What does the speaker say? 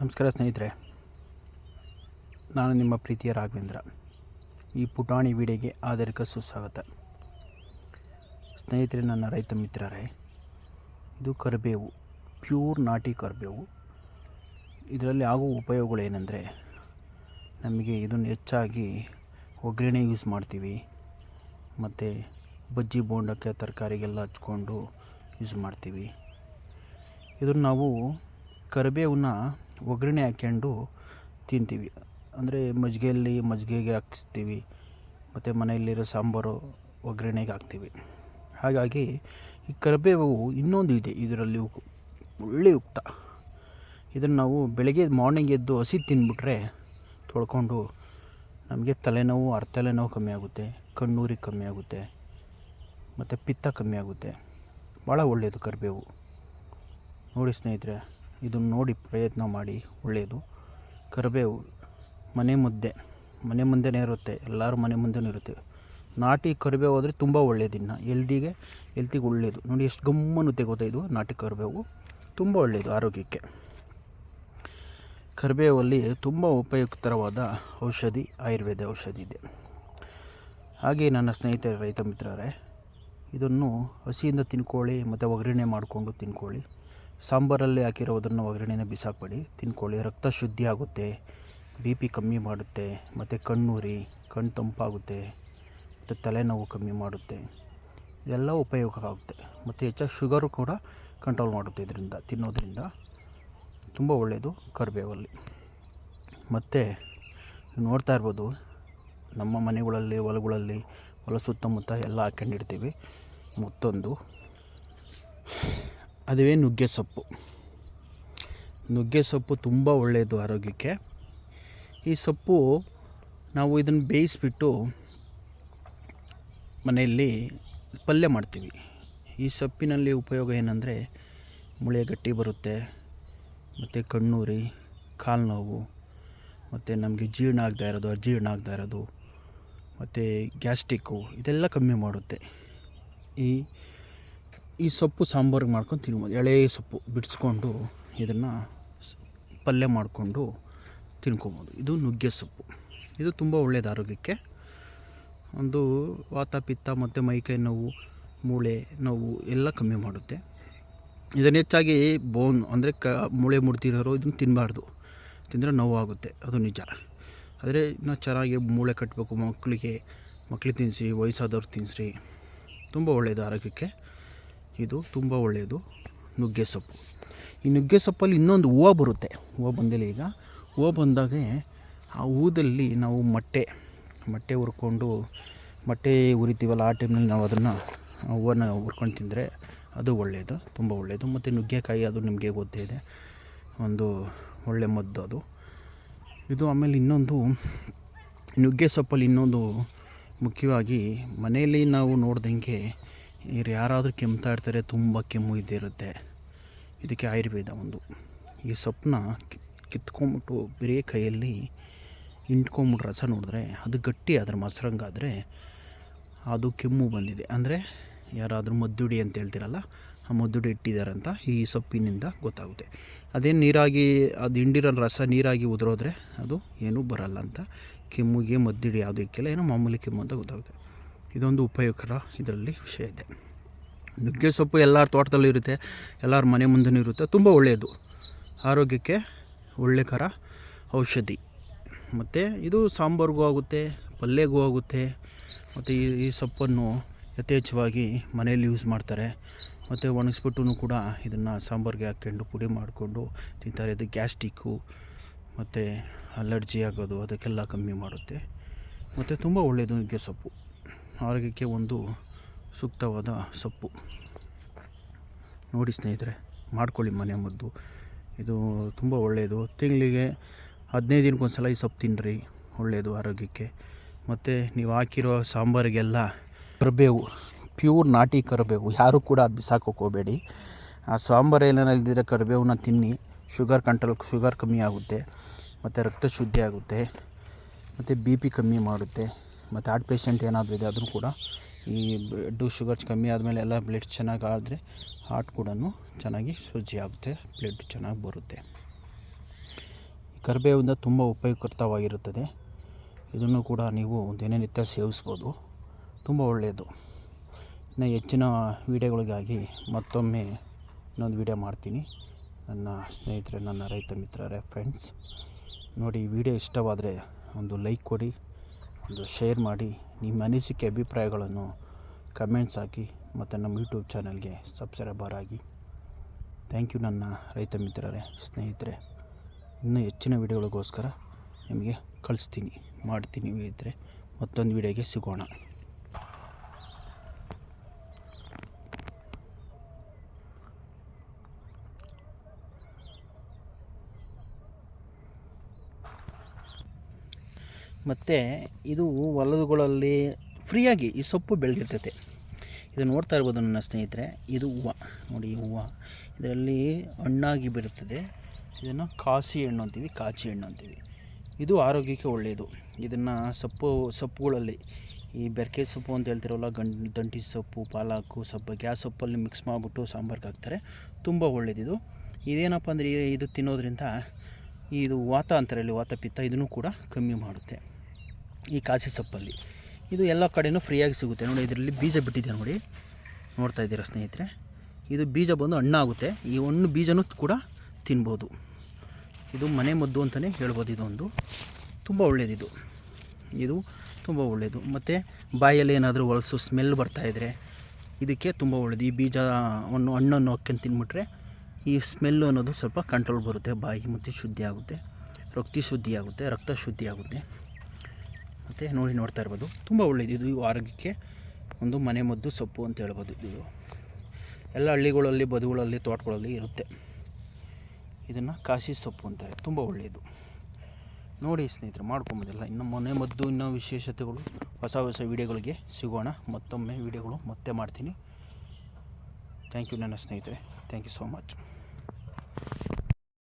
ನಮಸ್ಕಾರ ಸ್ನೇಹಿತರೆ, ನಾನು ನಿಮ್ಮ ಪ್ರೀತಿಯ ರಾಘವೇಂದ್ರ. ಈ ಪುಟಾಣಿ ವಿಡಿಯೋಗೆ ಆಧಾರಿಕ ಸುಸ್ವಾಗತ. ಸ್ನೇಹಿತರೆ, ನನ್ನ ರೈತ ಮಿತ್ರರೇ, ಇದು ಕರಿಬೇವು, ಪ್ಯೂರ್ ನಾಟಿ ಕರಿಬೇವು. ಇದರಲ್ಲಿ ಆಗುವ ಉಪಯೋಗಗಳೇನೆಂದರೆ, ನಮಗೆ ಇದನ್ನು ಹೆಚ್ಚಾಗಿ ಒಗ್ಗರಣೆ ಯೂಸ್ ಮಾಡ್ತೀವಿ. ಮತ್ತು ಬಜ್ಜಿ ಬೋಂಡಕ್ಕೆ ತರಕಾರಿಗೆಲ್ಲ ಹಚ್ಕೊಂಡು ಯೂಸ್ ಮಾಡ್ತೀವಿ. ಇದನ್ನು ನಾವು ಕರಿಬೇವನ್ನ ಒಗ್ಗರಣೆ ಹಾಕ್ಕೊಂಡು ತಿಂತೀವಿ. ಅಂದರೆ ಮಜ್ಜಿಗೆಯಲ್ಲಿ ಮಜ್ಜಿಗೆಗೆ ಹಾಕಿಸ್ತೀವಿ, ಮತ್ತು ಮನೆಯಲ್ಲಿರೋ ಸಾಂಬಾರು ಒಗ್ಗರಣೆಗೆ ಹಾಕ್ತೀವಿ. ಹಾಗಾಗಿ ಈ ಕರಿಬೇವು ಇನ್ನೊಂದು ಇದೆ ಇದರಲ್ಲಿ ಒಳ್ಳೆ ಉಕ್ತ. ಇದನ್ನು ನಾವು ಬೆಳಗ್ಗೆ ಮಾರ್ನಿಂಗ್ ಎದ್ದು ಹಸಿ ತಿಂದ್ಬಿಟ್ರೆ ತೊಳ್ಕೊಂಡು ನಮಗೆ ತಲೆನೋವು ಅರ್ಥಲೆನೋವು ಕಮ್ಮಿ ಆಗುತ್ತೆ, ಕಣ್ಣೂರಿಗೆ ಕಮ್ಮಿ ಆಗುತ್ತೆ, ಮತ್ತು ಪಿತ್ತ ಕಮ್ಮಿ ಆಗುತ್ತೆ. ಭಾಳ ಒಳ್ಳೆಯದು ಕರಿಬೇವು. ನೋಡಿ ಸ್ನೇಹಿತರೆ ಇದನ್ನು ನೋಡಿ ಪ್ರಯತ್ನ ಮಾಡಿ, ಒಳ್ಳೆಯದು. ಕರಿಬೇವು ಮನೆ ಮುದ್ದೆ. ಮನೆ ಮುಂದೆನೇ ಇರುತ್ತೆ, ಎಲ್ಲರ ಮನೆ ಮುಂದೆನೂ ಇರುತ್ತೆ. ನಾಟಿ ಕರಿಬೇವು ಆದರೆ ತುಂಬ ಒಳ್ಳೆಯದು ಇನ್ನು ಎಲ್ದಿಗೆ ಎಲ್ತಿಗೆ ಒಳ್ಳೆಯದು. ನೋಡಿ ಎಷ್ಟು ಗಮ್ಮನ್ನುತ್ತೆ ಗೊತ್ತಾ ಇದು, ನಾಟಿ ಕರಿಬೇವು ತುಂಬ ಒಳ್ಳೆಯದು ಆರೋಗ್ಯಕ್ಕೆ. ಕರಿಬೇವಲ್ಲಿ ತುಂಬ ಉಪಯುಕ್ತರವಾದ ಔಷಧಿ, ಆಯುರ್ವೇದ ಔಷಧಿ ಇದೆ. ಹಾಗೆ ನನ್ನ ಸ್ನೇಹಿತರ, ರೈತ ಮಿತ್ರರೇ, ಇದನ್ನು ಹಸಿಯಿಂದ ತಿನ್ಕೊಳ್ಳಿ, ಮತ್ತು ಒಗ್ಗರಣೆ ಮಾಡಿಕೊಂಡು ತಿನ್ಕೊಳ್ಳಿ. ಸಾಂಬಾರಲ್ಲಿ ಹಾಕಿರೋದನ್ನು ಒಗ್ಗರಣೆನ ಬಿಸಾಕಬೇಡಿ. ತಿನ್ಕೊಳ್ಳಿ. ರಕ್ತ ಶುದ್ಧಿ ಆಗುತ್ತೆ. ಬಿ ಪಿ ಕಮ್ಮಿ ಮಾಡುತ್ತೆ. ಮತ್ತು ಕಣ್ಣುರಿ, ಕಣ್ಣು ತಂಪಾಗುತ್ತೆ. ಮತ್ತು ತಲೆನೋವು ಕಮ್ಮಿ ಮಾಡುತ್ತೆ. ಇದೆಲ್ಲ ಉಪಯೋಗ ಆಗುತ್ತೆ. ಮತ್ತು ಹೆಚ್ಚಾಗಿ ಶುಗರು ಕೂಡ ಕಂಟ್ರೋಲ್ ಮಾಡುತ್ತೆ ಇದರಿಂದ, ತಿನ್ನೋದ್ರಿಂದ. ತುಂಬ ಒಳ್ಳೆಯದು ಕರಿಬೇವಲ್ಲಿ. ಮತ್ತು ನೋಡ್ತಾ ಇರ್ಬೋದು, ನಮ್ಮ ಮನೆಗಳಲ್ಲಿ, ಹೊಲಗಳಲ್ಲಿ, ಹೊಲ ಸುತ್ತಮುತ್ತ ಎಲ್ಲ ಹಾಕ್ಕೊಂಡಿರ್ತೀವಿ ಮತ್ತೊಂದು. ಅದುವೇ ನುಗ್ಗೆ ಸೊಪ್ಪು. ನುಗ್ಗೆ ಸೊಪ್ಪು ತುಂಬ ಒಳ್ಳೆಯದು ಆರೋಗ್ಯಕ್ಕೆ. ಈ ಸೊಪ್ಪು ನಾವು ಇದನ್ನು ಬೇಯಿಸ್ಬಿಟ್ಟು ಮನೆಯಲ್ಲಿ ಪಲ್ಯ ಮಾಡ್ತೀವಿ. ಈ ಸೊಪ್ಪಿನಲ್ಲಿ ಉಪಯೋಗ ಏನಂದರೆ ಮುಳೆ ಗಟ್ಟಿ ಬರುತ್ತೆ, ಮತ್ತು ಕಣ್ಣೂರಿ ಕಾಲು ನೋವು ಮತ್ತು ನಮಗೆ ಜೀರ್ಣ ಆಗ್ತಾ ಇರೋದು, ಅಜೀರ್ಣ ಆಗ್ತಾ ಇರೋದು, ಮತ್ತು ಗ್ಯಾಸ್ಟಿಕ್ಕು ಇದೆಲ್ಲ ಕಮ್ಮಿ ಮಾಡುತ್ತೆ. ಈ ಈ ಸೊಪ್ಪು ಸಾಂಬಾರಿಗೆ ಮಾಡ್ಕೊಂಡು ತಿನ್ಬೋದು. ಎಳೆ ಸೊಪ್ಪು ಬಿಡಿಸ್ಕೊಂಡು ಇದನ್ನು ಪಲ್ಯ ಮಾಡಿಕೊಂಡು ತಿನ್ಕೊಬೋದು. ಇದು ನುಗ್ಗೆ ಸೊಪ್ಪು. ಇದು ತುಂಬ ಒಳ್ಳೆಯದು ಆರೋಗ್ಯಕ್ಕೆ. ಒಂದು ವಾತ, ಪಿತ್ತ ಮತ್ತು ಮೈಕೈ ನೋವು, ಮೂಳೆ ನೋವು ಎಲ್ಲ ಕಮ್ಮಿ ಮಾಡುತ್ತೆ. ಇದನ್ನು ಹೆಚ್ಚಾಗಿ ಬೋನ್ ಅಂದರೆ ಕ ಮೂಳೆ ಮುಡ್ತಿರೋರು ಇದನ್ನು ತಿನ್ನಬಾರ್ದು ತಿಂದರೆ ನೋವಾಗುತ್ತೆ. ಅದು ನಿಜ. ಆದರೆ ಇನ್ನೂ ಚೆನ್ನಾಗಿ ಮೂಳೆ ಕಟ್ಟಬೇಕು ಮಕ್ಕಳಿಗೆ. ಮಕ್ಳಿಗೆ ತಿನ್ನಿಸಿ ವಯಸ್ಸಾದವ್ರು ತಿನ್ನಿಸ್ರಿ ತುಂಬ ಒಳ್ಳೆಯದು ಆರೋಗ್ಯಕ್ಕೆ. ಇದು ತುಂಬ ಒಳ್ಳೆಯದು, ನುಗ್ಗೆ ಸೊಪ್ಪು. ಈ ನುಗ್ಗೆ ಸೊಪ್ಪಲ್ಲಿ ಇನ್ನೊಂದು ಹೂವು ಬರುತ್ತೆ. ಹೂವು ಬಂದಿಲ್ಲ ಈಗ. ಹೂವು ಬಂದಾಗ ಆ ಹೂದಲ್ಲಿ ನಾವು ಮೊಟ್ಟೆ ಮೊಟ್ಟೆ ಹುರ್ಕೊಂಡು, ಮೊಟ್ಟೆ ಉರಿತೀವಲ್ಲ ಆ ಟೈಮ್ನಲ್ಲಿ ನಾವು ಅದನ್ನು ಹೂವನ್ನು ಹುರ್ಕೊಂಡು ತಿಂದರೆ ಅದು ಒಳ್ಳೆಯದು, ತುಂಬ ಒಳ್ಳೆಯದು. ಮತ್ತು ನುಗ್ಗೆಕಾಯಿ ಅದು ನಿಮಗೆ ಗೊತ್ತೇ ಇದೆ. ಒಂದು ಒಳ್ಳೆ ಮದ್ದು ಅದು. ಇದು ಆಮೇಲೆ ಇನ್ನೊಂದು, ನುಗ್ಗೆ ಸೊಪ್ಪಲ್ಲಿ ಇನ್ನೊಂದು ಮುಖ್ಯವಾಗಿ ಮನೆಯಲ್ಲಿ ನಾವು ನೋಡ್ದಂಗೆ ಇವ್ರು ಯಾರಾದರೂ ಕೆಮ್ತಾ ಇರ್ತಾರೆ, ತುಂಬ ಕೆಮ್ಮು ಇದ್ದಿರುತ್ತೆ ಇದಕ್ಕೆ ಆಯುರ್ವೇದ ಒಂದು. ಈ ಸೊಪ್ಪನ್ನ ಕಿತ್ಕೊಂಬಿಟ್ಟು ಬರೀ ಕೈಯಲ್ಲಿ ಹಿಂಡ್ಕೊಂಬಿಟ್ಟು ರಸ ನೋಡಿದ್ರೆ ಅದು ಗಟ್ಟಿ ಅದ್ರ ಮೊಸರಂಗಾದರೆ ಅದು ಕೆಮ್ಮು ಬಂದಿದೆ. ಅಂದರೆ ಯಾರಾದರೂ ಮದ್ದುಡಿ ಅಂತ ಹೇಳ್ತಿರಲ್ಲ, ಆ ಮದ್ದುಡಿ ಇಟ್ಟಿದ್ದಾರಂತ ಈ ಸೊಪ್ಪಿನಿಂದ ಗೊತ್ತಾಗುತ್ತೆ. ಅದೇನು ನೀರಾಗಿ, ಅದು ಹಿಂಡಿರೋ ರಸ ನೀರಾಗಿ ಉದುರೋದ್ರೆ ಅದು ಏನೂ ಬರಲ್ಲ ಅಂತ. ಕೆಮ್ಮಿಗೆ ಮದ್ದುಡಿ ಯಾವುದಕ್ಕೆಲ್ಲ ಏನೋ ಮಾಮೂಲಿ ಕೆಮ್ಮು ಅಂತ ಗೊತ್ತಾಗುತ್ತೆ. ಇದೊಂದು ಉಪಯುಕ್ತ ಇದರಲ್ಲಿ ವಿಷಯ ಇದೆ. ನುಗ್ಗೆ ಸೊಪ್ಪು ಎಲ್ಲರ ತೋಟದಲ್ಲೂ ಇರುತ್ತೆ, ಎಲ್ಲರ ಮನೆ ಮುಂದೆನೂ ಇರುತ್ತೆ, ತುಂಬ ಒಳ್ಳೆಯದು. ಆರೋಗ್ಯಕ್ಕೆ ಒಳ್ಳೆಕರ ಔಷಧಿ. ಮತ್ತು ಇದು ಸಾಂಬಾರಿಗೂ ಆಗುತ್ತೆ, ಪಲ್ಯಗೂ ಆಗುತ್ತೆ. ಮತ್ತು ಈ ಈ ಸೊಪ್ಪನ್ನು ಯಥೇಚ್ಛವಾಗಿ ಮನೆಯಲ್ಲಿ ಯೂಸ್ ಮಾಡ್ತಾರೆ. ಮತ್ತು ಒಣಗಿಸ್ಬಿಟ್ಟು ಕೂಡ ಇದನ್ನು ಸಾಂಬಾರಿಗೆ ಹಾಕ್ಕೊಂಡು ಪುಡಿ ಮಾಡಿಕೊಂಡು ತಿಂತಾರೆ. ಇದು ಗ್ಯಾಸ್ಟಿಕ್ಕು, ಮತ್ತು ಅಲರ್ಜಿ ಆಗೋದು, ಅದಕ್ಕೆಲ್ಲ ಕಮ್ಮಿ ಮಾಡುತ್ತೆ. ಮತ್ತು ತುಂಬ ಒಳ್ಳೆಯದು ನುಗ್ಗೆ ಸೊಪ್ಪು. ಆರೋಗ್ಯಕ್ಕೆ ಒಂದು ಸೂಕ್ತವಾದ ಸೊಪ್ಪು. ನೋಡಿ ಸ್ನೇಹಿತರೆ, ಮಾಡ್ಕೊಳ್ಳಿ ಮನೆ ಮದ್ದು. ಇದು ತುಂಬ ಒಳ್ಳೆಯದು. ತಿಂಗಳಿಗೆ ಹದಿನೈದು ದಿನಕ್ಕೊಂದು ಸಲ ಈ ಸೊಪ್ಪು ತಿನ್ನಿರಿ. ಒಳ್ಳೆಯದು ಆರೋಗ್ಯಕ್ಕೆ. ಮತ್ತು ನೀವು ಹಾಕಿರೋ ಸಾಂಬಾರಿಗೆಲ್ಲ ಕರಿಬೇವು, ಪ್ಯೂರ್ ನಾಟಿ ಕರಿಬೇವು. ಯಾರೂ ಕೂಡ ಅದು ಬಿಸಾಕೋಕೆ ಹೋಗಬೇಡಿ. ಆ ಸಾಂಬಾರು ಏನೇನಿಲ್ದಿರೋ ಕರಿಬೇವನ್ನ ತಿನ್ನಿ. ಶುಗರ್ ಕಂಟ್ರೋಲ್, ಶುಗರ್ ಕಮ್ಮಿ ಆಗುತ್ತೆ. ಮತ್ತು ರಕ್ತ ಶುದ್ಧಿ ಆಗುತ್ತೆ. ಮತ್ತು ಬಿ ಪಿ ಕಮ್ಮಿ ಮಾಡುತ್ತೆ. ಮತ್ತು ಹಾರ್ಟ್ ಪೇಷಂಟ್ ಏನಾದರೂ ಇದೆ ಅದನ್ನು ಕೂಡ ಈ ಬ್ಲಡ್ಡು ಶುಗರ್ಸ್ ಕಮ್ಮಿ ಆದಮೇಲೆ ಎಲ್ಲ ಬ್ಲಡ್ ಚೆನ್ನಾಗಿ ಆದರೆ ಹಾರ್ಟ್ ಕೂಡ ಚೆನ್ನಾಗಿ ಶುಚಿ ಆಗುತ್ತೆ ಬ್ಲಡ್ ಚೆನ್ನಾಗಿ ಬರುತ್ತೆ. ಕರಿಬೇವಿಂದ ತುಂಬ ಉಪಯುಕ್ತವಾಗಿರುತ್ತದೆ. ಇದನ್ನು ಕೂಡ ನೀವು ದಿನನಿತ್ಯ ಸೇವಿಸ್ಬೋದು. ತುಂಬ ಒಳ್ಳೆಯದು. ಇನ್ನು ಹೆಚ್ಚಿನ ವೀಡಿಯೋಗಳಿಗಾಗಿ ಮತ್ತೊಮ್ಮೆ ಇನ್ನೊಂದು ವೀಡಿಯೋ ಮಾಡ್ತೀನಿ. ನನ್ನ ಸ್ನೇಹಿತರೆ, ನನ್ನ ರೈತ ಮಿತ್ರರೇ ಫ್ರೆಂಡ್ಸ್ ನೋಡಿ ಈ ವಿಡಿಯೋ ಇಷ್ಟವಾದರೆ ಒಂದು ಲೈಕ್ ಕೊಡಿ. ಒಂದು ಶೇರ್ ಮಾಡಿ ನಿಮ್ಮ ಅನಿಸಿಕೆ ಅಭಿಪ್ರಾಯಗಳನ್ನು ಕಮೆಂಟ್ಸ್ ಹಾಕಿ ಮತ್ತು ನಮ್ಮ ಯೂಟ್ಯೂಬ್ ಚಾನಲ್ಗೆ ಸಬ್ಸ್ಕ್ರೈಬರ್ ಆಗಿ. ಥ್ಯಾಂಕ್ ಯು ನನ್ನ ರೈತ ಮಿತ್ರರೇ, ಸ್ನೇಹಿತರೆ. ಇನ್ನೂ ಹೆಚ್ಚಿನ ವಿಡಿಯೋಗಳಿಗೋಸ್ಕರ ನಿಮಗೆ ಕಳಿಸ್ತೀನಿ, ಮಾಡ್ತೀನಿ ಇದ್ದರೆ ಮತ್ತೊಂದು ವಿಡಿಯೋಗೆ ಸಿಗೋಣ. ಮತ್ತು ಇದು ಹೊಲದುಗಳಲ್ಲಿ ಫ್ರೀಯಾಗಿ ಈ ಸೊಪ್ಪು ಬೆಳೆದಿರ್ತೈತೆ. ಇದು ನೋಡ್ತಾ ಇರ್ಬೋದು ನನ್ನ ಸ್ನೇಹಿತರೆ, ಇದು ಹೂವು. ನೋಡಿ ಈ ಹೂವು. ಇದರಲ್ಲಿ ಹಣ್ಣಾಗಿ ಬಿಡುತ್ತದೆ ಇದನ್ನು ಕಾಸಿ ಹಣ್ಣು ಅಂತೀವಿ, ಕಾಚಿ ಹಣ್ಣು ಅಂತೀವಿ. ಇದು ಆರೋಗ್ಯಕ್ಕೆ ಒಳ್ಳೆಯದು. ಇದನ್ನು ಸೊಪ್ಪು, ಸೊಪ್ಪುಗಳಲ್ಲಿ ಈ ಬೆರಕೆ ಸೊಪ್ಪು ಅಂತ ಹೇಳ್ತಿರೋಲ್ಲ ಗಂಟು ದಂಟಿ ಸೊಪ್ಪು, ಪಾಲಾಕು ಸೊಪ್ಪು, ಗ್ಯಾಸ್ ಸೊಪ್ಪಲ್ಲಿ ಮಿಕ್ಸ್ ಮಾಡಿಬಿಟ್ಟು ಸಾಂಬಾರ್ಗೆ ಹಾಕ್ತಾರೆ. ತುಂಬ ಒಳ್ಳೆಯದಿದು ಇದೇನಪ್ಪ ಅಂದರೆ, ಇದು ತಿನ್ನೋದ್ರಿಂದ ಇದು ವಾತ ಅಂತಾರೆ ವಾತ ಪಿತ್ತ, ಇದನ್ನು ಕೂಡ ಕಮ್ಮಿ ಮಾಡುತ್ತೆ. ಈ ಕಾಸಿ ಸೊಪ್ಪಲ್ಲಿ. ಇದು ಎಲ್ಲ ಕಡೆಯೂ ಫ್ರೀಯಾಗಿ ಸಿಗುತ್ತೆ. ನೋಡಿ, ಇದರಲ್ಲಿ ಬೀಜ ಬಿಟ್ಟಿದೆ ನೋಡಿ. ನೋಡ್ತಾ ಇದ್ದೀರಾ ಸ್ನೇಹಿತರೆ? ಇದು ಬೀಜ ಬಂದು ಹಣ್ಣಾಗುತ್ತೆ ಈ ಹಣ್ಣು ಬೀಜನೂ ಕೂಡ ತಿನ್ಬೋದು. ಇದು ಮನೆ ಮದ್ದು ಅಂತಲೇ ಹೇಳ್ಬೋದು ಇದೊಂದು. ತುಂಬ ಒಳ್ಳೆಯದಿದು ಇದು ತುಂಬ ಒಳ್ಳೆಯದು ಮತ್ತು ಬಾಯಲ್ಲಿ ಏನಾದರೂ ಹೊಲಸು ಸ್ಮೆಲ್ ಬರ್ತಾಯಿದ್ರೆ ಇದಕ್ಕೆ ತುಂಬ ಒಳ್ಳೆಯದು ಈ ಬೀಜವನ್ನು ಹಣ್ಣನ್ನು ಹಾಕ್ಕೊಂಡು ತಿಂದ್ಬಿಟ್ರೆ ಈ ಸ್ಮೆಲ್ಲು ಅನ್ನೋದು ಸ್ವಲ್ಪ ಕಂಟ್ರೋಲ್ ಬರುತ್ತೆ. ಬಾಯಿ ಮತ್ತು ಶುದ್ಧಿ ಆಗುತ್ತೆ ರಕ್ತ ಶುದ್ಧಿ ಆಗುತ್ತೆ ರಕ್ತ ಶುದ್ಧಿ ಆಗುತ್ತೆ ಮತ್ತು ನೋಡಿ ನೋಡ್ತಾ ಇರ್ಬೋದು. ತುಂಬ ಒಳ್ಳೆಯದು ಇದು ಆರೋಗ್ಯಕ್ಕೆ ಒಂದು ಮನೆ ಮದ್ದು ಸೊಪ್ಪು ಅಂತ ಹೇಳ್ಬೋದು ಇದು. ಎಲ್ಲ ಹಳ್ಳಿಗಳಲ್ಲಿ, ಬದುಗಳಲ್ಲಿ, ತೋಟಗಳಲ್ಲಿ ಇರುತ್ತೆ. ಇದನ್ನು ಕಾಶಿ ಸೊಪ್ಪು ಅಂತಾರೆ. ತುಂಬ ಒಳ್ಳೆಯದು ನೋಡಿ ಸ್ನೇಹಿತರು, ಮಾಡ್ಕೊಂಬೋದಿಲ್ಲ. ಇನ್ನು ಮನೆ ಮದ್ದು, ಇನ್ನೂ ವಿಶೇಷತೆಗಳು, ಹೊಸ ಹೊಸ ವೀಡಿಯೋಗಳಿಗೆ ಸಿಗೋಣ. ಮತ್ತೊಮ್ಮೆ ವೀಡಿಯೋಗಳು ಮತ್ತೆ ಮಾಡ್ತೀನಿ. ಥ್ಯಾಂಕ್ ಯು ನನ್ನ ಸ್ನೇಹಿತರೆ. Thank you so much